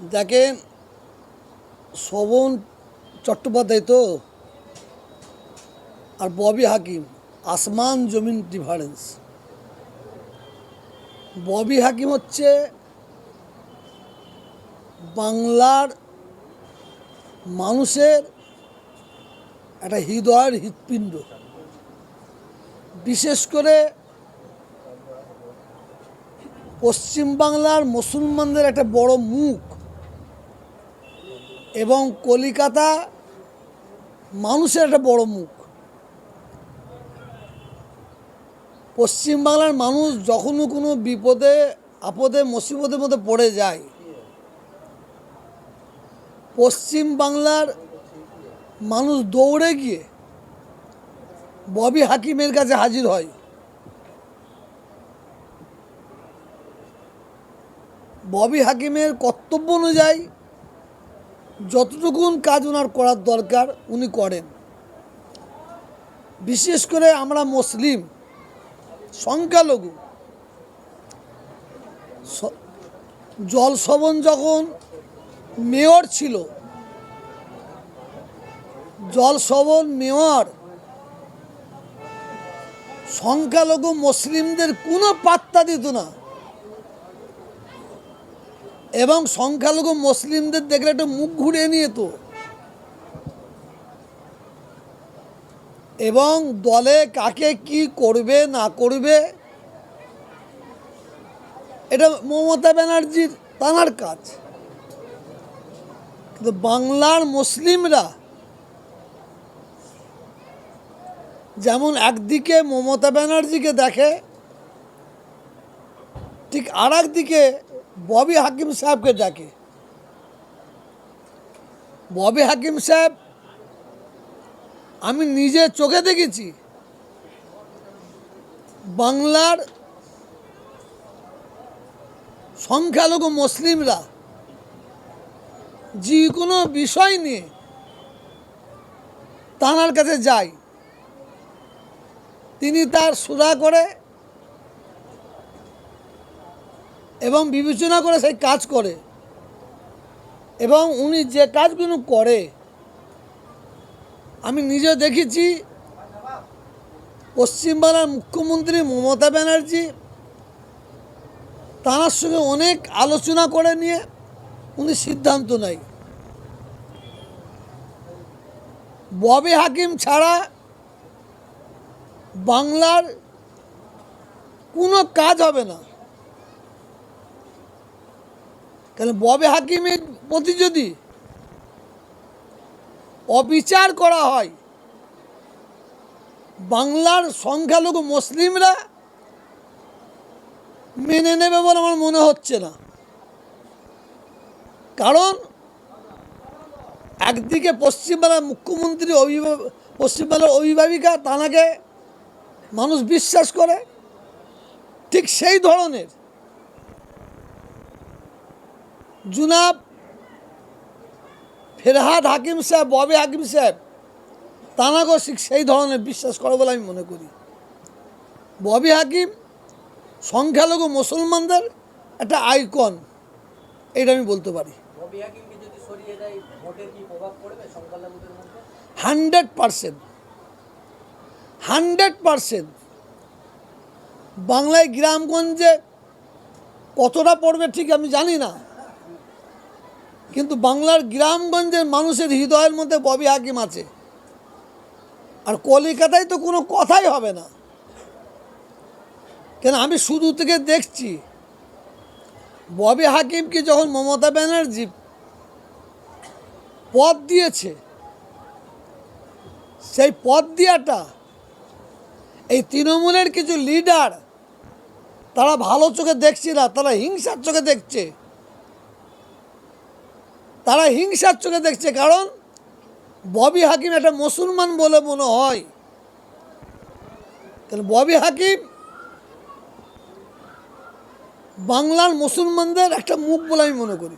দেখেন শোভন চট্টোপাধ্যায় তো, আর ববি হাকিম, আসমান জমিন ডিফারেন্স ববি হাকিম হচ্ছে বাংলার মানুষের একটা হৃদয়ের হৃৎপিণ্ড। বিশেষ করে পশ্চিমবাংলার মুসলমানদের একটা বড় মুখ। এবং কলিকাতা মানুষের একটা বড় মুখ। পশ্চিমবাংলার মানুষ যখনও কোনো বিপদে, আপদে, মুসিবতের মধ্যে পড়ে যায়, পশ্চিম বাংলার মানুষ দৌড়ে গিয়ে ববি হাকিমের কাছে হাজির হয়। ববি হাকিমের কর্তব্য অনুযায়ী যতটুকুন কাজ ওনার করার দরকার উনি করেন। বিশেষ করে আমরা মুসলিম, সংখ্যালঘু। স- জল সবন যখন মেয়র ছিল জল সবন মেয়র, সংখ্যালঘু মুসলিমদের কোনো পাত্তা দিত না। এবং সংখ্যালঘু মুসলিমদের দেখলে একটু মুখ ঘুরিয়ে নিয়ে তো। এবং দলে কাকে কি করবে, না করবে, এটা মমতা ব্যানার্জির তানার কাজ। কিন্তু বাংলার মুসলিমরা যেমন একদিকে মমতা ব্যানার্জিকে দেখে, ঠিক আর দিকে ববি হাকিম সাহেবকে ডাকে ববি হাকিম সাহেব, আমি নিজে চোখে দেখেছি, বাংলার সংখ্যালঘু মুসলিমরা যে কোনো বিষয় নিয়ে তানার কাছে যায়। তিনি তার সুরা করে এবং বিবেচনা করে সেই কাজ করে। এবং উনি যে কাজগুলো করে, আমি নিজে দেখেছি পশ্চিমবাংলার মুখ্যমন্ত্রী মমতা ব্যানার্জি, তাঁর সঙ্গে অনেক আলোচনা করে নিয়ে উনি সিদ্ধান্ত নেয়। ববি হাকিম ছাড়া বাংলার কোনো কাজ হবে না। কেন ববে হাকিমের প্রতি যদি অবিচার করা হয়, বাংলার সংখ্যালঘু মুসলিমরা মেনে নেবে বলে আমার মনে হচ্ছে না। কারণ একদিকে পশ্চিমবাংলার মুখ্যমন্ত্রী অভিভাবক পশ্চিমবাংলার অভিভাবিকা তানাকে মানুষ বিশ্বাস করে, ঠিক সেই ধরনের জুনাব ফেরহাদ হাকিম সাহেব ববে হাকিম সাহেব তানাকেও ঠিক সেই ধরনের বিশ্বাস করে বলে আমি মনে করি। ববি হাকিম সংখ্যালঘু মুসলমানদের একটা আইকন এটা আমি বলতে পারি। Hundred percent. Hundred percent. বাংলায় গ্রামগঞ্জে কতটা পড়বে ঠিক আমি জানি না। কিন্তু বাংলার গ্রামগঞ্জের মানুষের হৃদয়ের মধ্যে ববি হাকিম আছে। আর কলিকাতায় তো কোনো কথাই হবে না। কেন আমি শুধু থেকে দেখছি। ববি হাকিমকে যখন মমতা ব্যানার্জি পদ দিয়েছে, সেই পদ দেওয়াটা এই তৃণমূলের কিছু লিডার তারা ভালো চোখে দেখছে না, তারা হিংসার চোখে দেখছে। তারা হিংসার চোখে দেখছে, কারণ ববি হাকিম একটা মুসলমান বলে মনে হয়। কারণ ববি হাকিম বাংলার মুসলমানদের একটা মুখ বলে আমি মনে করি।